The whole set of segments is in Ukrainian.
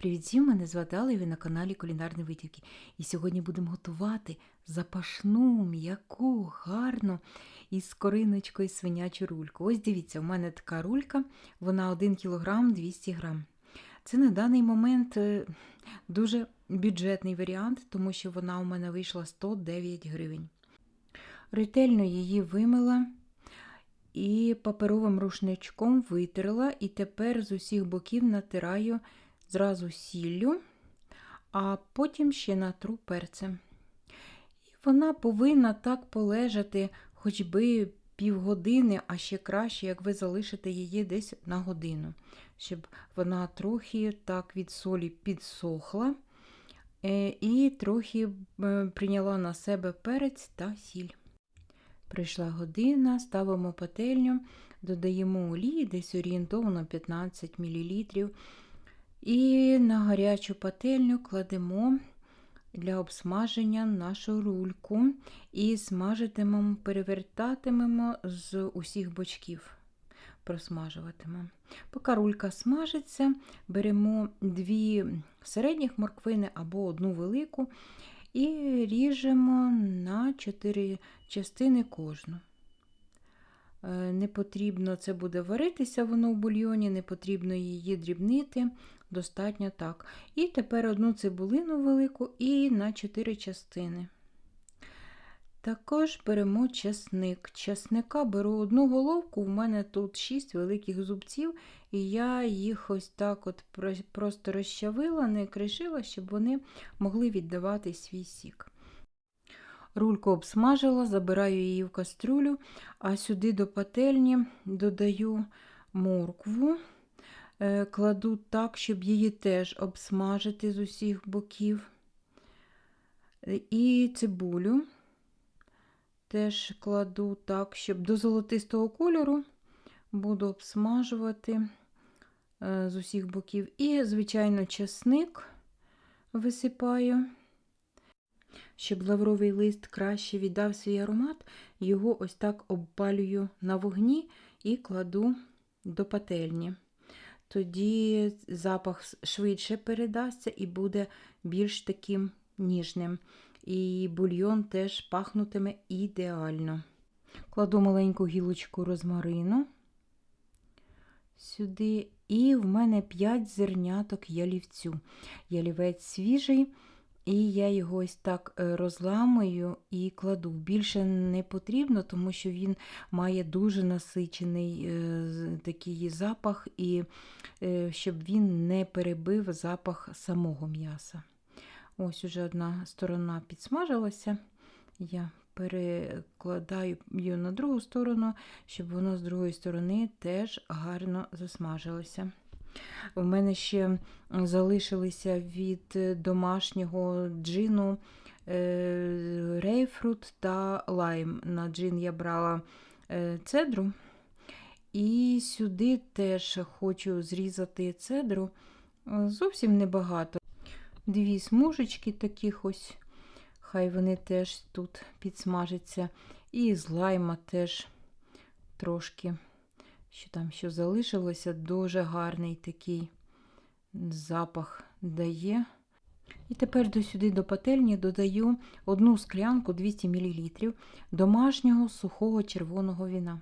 Привіт всім, мене звати Алла, і ви на каналі Кулінарні Витівки. І сьогодні будемо готувати запашну, м'яку, гарну із кориночкою свинячу рульку. Ось дивіться, у мене така рулька, вона 1 кг 200 г. Це на даний момент е, дуже бюджетний варіант, тому що вона у мене вийшла 109 гривень. Ретельно її вимила і паперовим рушничком витерла, і тепер з усіх боків натираю зразу сіллю, а потім ще натру перцем. І вона повинна так полежати хоч би півгодини, а ще краще, як ви залишите її десь на годину, щоб вона трохи так від солі підсохла е, і трохи е, прийняла на себе перець та сіль. Прийшла година, ставимо пательню, додаємо олії, десь орієнтовно 15 мл. І на гарячу пательню кладемо для обсмаження нашу рульку і смажитимемо, перевертатимемо з усіх бочків. Просмажуватимемо. Поки рулька смажиться, беремо дві середніх морквини або одну велику і ріжемо на 4 частини кожну. Не потрібно це буде варитися, воно в бульйоні, не потрібно її дрібнити, достатньо так. І тепер одну цибулину велику і на 4 частини. Також беремо часник. Часника беру одну головку, у мене тут 6 великих зубців, і я їх ось так от просто розчавила, не кришила, щоб вони могли віддавати свій сік. Рульку обсмажила, забираю її в кастрюлю, а сюди до пательні додаю моркву, кладу так, щоб її теж обсмажити з усіх боків. І цибулю теж кладу так, щоб до золотистого кольору буду обсмажувати е, з усіх боків. І, звичайно, чесник висипаю. Щоб лавровий лист краще віддав свій аромат, його ось так обпалюю на вогні і кладу до пательні. Тоді запах швидше передасться і буде більш таким ніжним. І бульйон теж пахнутиме ідеально. Кладу маленьку гілочку розмарину сюди, і в мене 5 зерняток ялівцю. Ялівець свіжий. І я його ось так е, розламую і кладу. Більше не потрібно, тому що він має дуже насичений е, такий запах, і е, щоб він не перебив запах самого м'яса. Ось уже одна сторона підсмажилася. Я перекладаю її на другу сторону, щоб воно з другої сторони теж гарно засмажилося. У мене ще залишилися від е, домашнього джину е, рейфрут та лайм. На джин я брала е, цедру. І сюди теж хочу зрізати цедру зовсім небагато. Дві смужечки таких ось, хай вони теж тут підсмажаться. І з лайма теж трошки що там що залишилося, дуже гарний такий запах дає. І тепер до сюди до пательні додаю одну склянку 200 мл домашнього сухого червоного віна.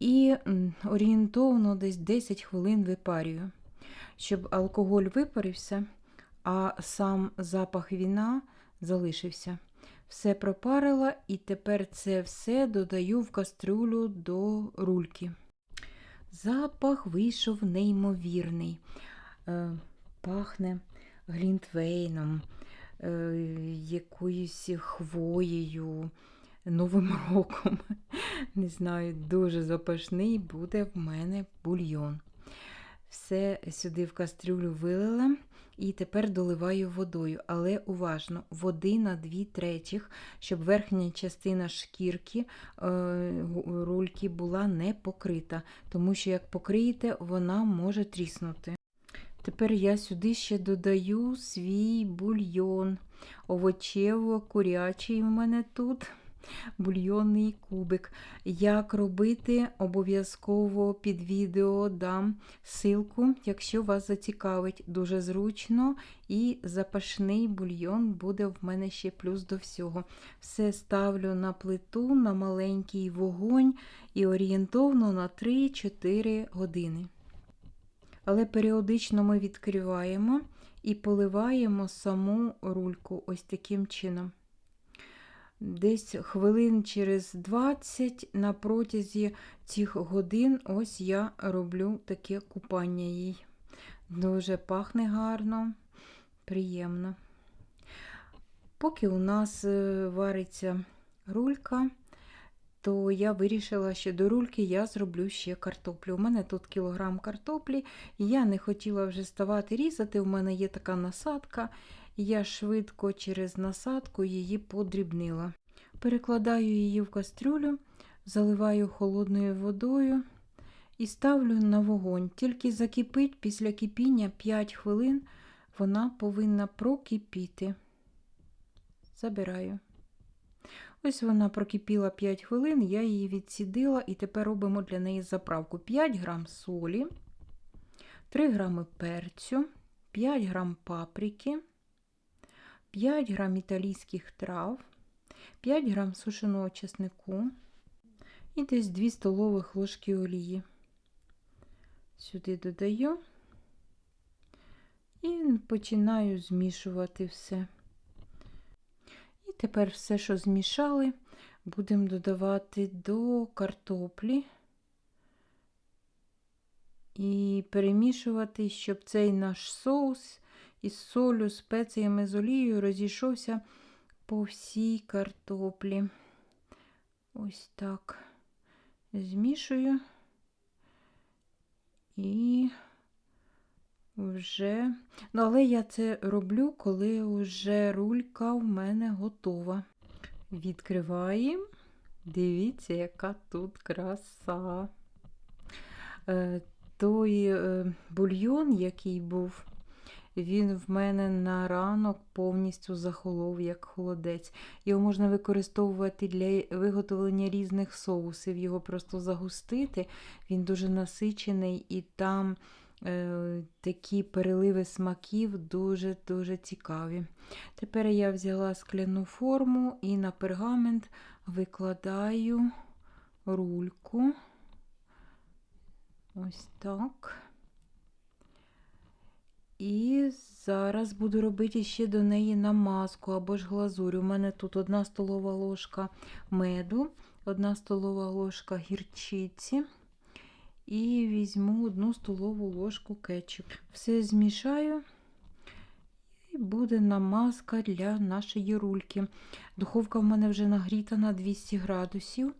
І орієнтовно десь 10 хвилин випарюю, щоб алкоголь випарився, а сам запах віна залишився. Все пропарила, і тепер це все додаю в кастрюлю до рульки. Запах вийшов неймовірний. Е, Пахне глінтвейном, е, якоюсь хвоєю, Новим роком. Не знаю, дуже запашний буде в мене бульйон. Все сюди в кастрюлю вилила. І тепер доливаю водою, але уважно, води на 2 третіх, щоб верхня частина шкірки е, рульки була не покрита, тому що, як покриєте, вона може тріснути. Тепер я сюди ще додаю свій бульйон. Овочево-курячий у мене тут. Бульйонний кубик. Як робити, обов'язково під відео дам ссылку, якщо вас зацікавить. Дуже зручно і запашний бульйон буде в мене ще плюс до всього. Все ставлю на плиту на маленький вогонь і орієнтовно на 3-4 години. Але періодично ми відкриваємо і поливаємо саму рульку ось таким чином. Десь хвилин через 20 на протязі цих годин ось я роблю таке купання їй. Дуже пахне гарно, приємно. Поки у нас е, вариться рулька, то я вирішила, що до рульки я зроблю ще картоплю. У мене тут кілограм картоплі, я не хотіла вже ставати різати. У мене є така насадка, я швидко через насадку її подрібнила. Перекладаю її в кастрюлю, заливаю холодною водою і ставлю на вогонь. Тільки закипить після кипіння 5 хвилин вона повинна прокипіти. Забираю. Ось вона прокипіла 5 хвилин, я її відсідила і тепер робимо для неї заправку 5 грам солі, 3 грами перцю, 5 грам паприки, 5 грам італійських трав, 5 грам сушеного чеснику і десь 2 столових ложки олії. Сюди додаю і починаю змішувати все. І тепер все, що змішали, будемо додавати до картоплі і перемішувати, щоб цей наш соус із солю, спеціями з олією розійшовся по всій картоплі. Ось так змішую і вже, ну, але я це роблю, коли вже рулька в мене готова. Відкриваємо. Дивіться, яка тут краса. Е, той е, бульйон, який був, він в мене на ранок повністю захолов, як холодець. Його можна використовувати для виготовлення різних соусів, його просто загустити. Він дуже насичений і там е, такі переливи смаків дуже-дуже цікаві. Тепер я взяла скляну форму і на пергамент викладаю рульку. Ось так. І зараз буду робити ще до неї намазку або ж глазурь. У мене тут одна столова ложка меду, одна столова ложка гірчиці. І візьму одну столову ложку кетчуп. Все змішаю, і буде намазка для нашої рульки. Духовка в мене вже нагріта на 200 градусів.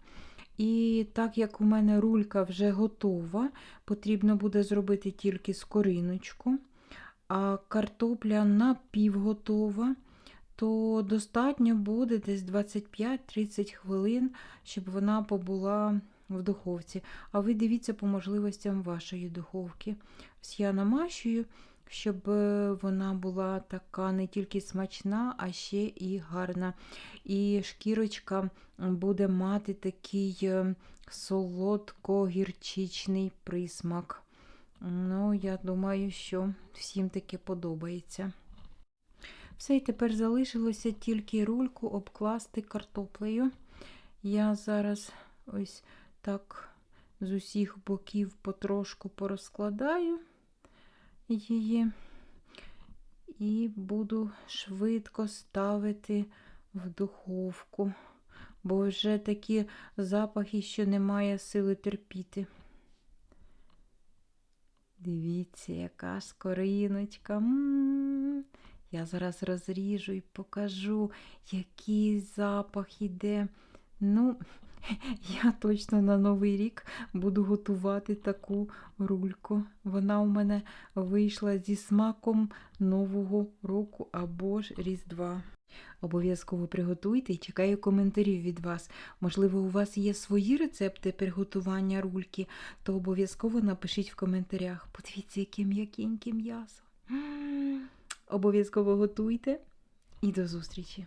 І так як у мене рулька вже готова, потрібно буде зробити тільки скориночку, а картопля напівготова, то достатньо буде десь 25-30 хвилин, щоб вона побула в духовці. А ви дивіться по можливостям вашої духовки. Ось я намащую, щоб е, вона була така не тільки смачна, а ще і гарна. І шкірочка буде мати такий е, солодко-гірчичний присмак. Ну, я думаю, що всім таке подобається. Все, і тепер залишилося тільки рульку обкласти картоплею. Я зараз ось так з усіх боків потрошку порозкладаю її і буду швидко ставити в духовку, бо вже такі запахи, що немає сили терпіти. Дивіться, яка скориночка. М. Я зараз розріжу і покажу, який запах іде. Ну, я точно на Новий рік буду готувати таку рульку. Вона у мене вийшла зі смаком Нового року або ж Різдва. Обов'язково приготуйте і чекаю коментарів від вас. Можливо, у вас є свої рецепти приготування рульки, то обов'язково напишіть в коментарях. Подивіться, яке м'якеньке м'ясо. Обов'язково готуйте і до зустрічі!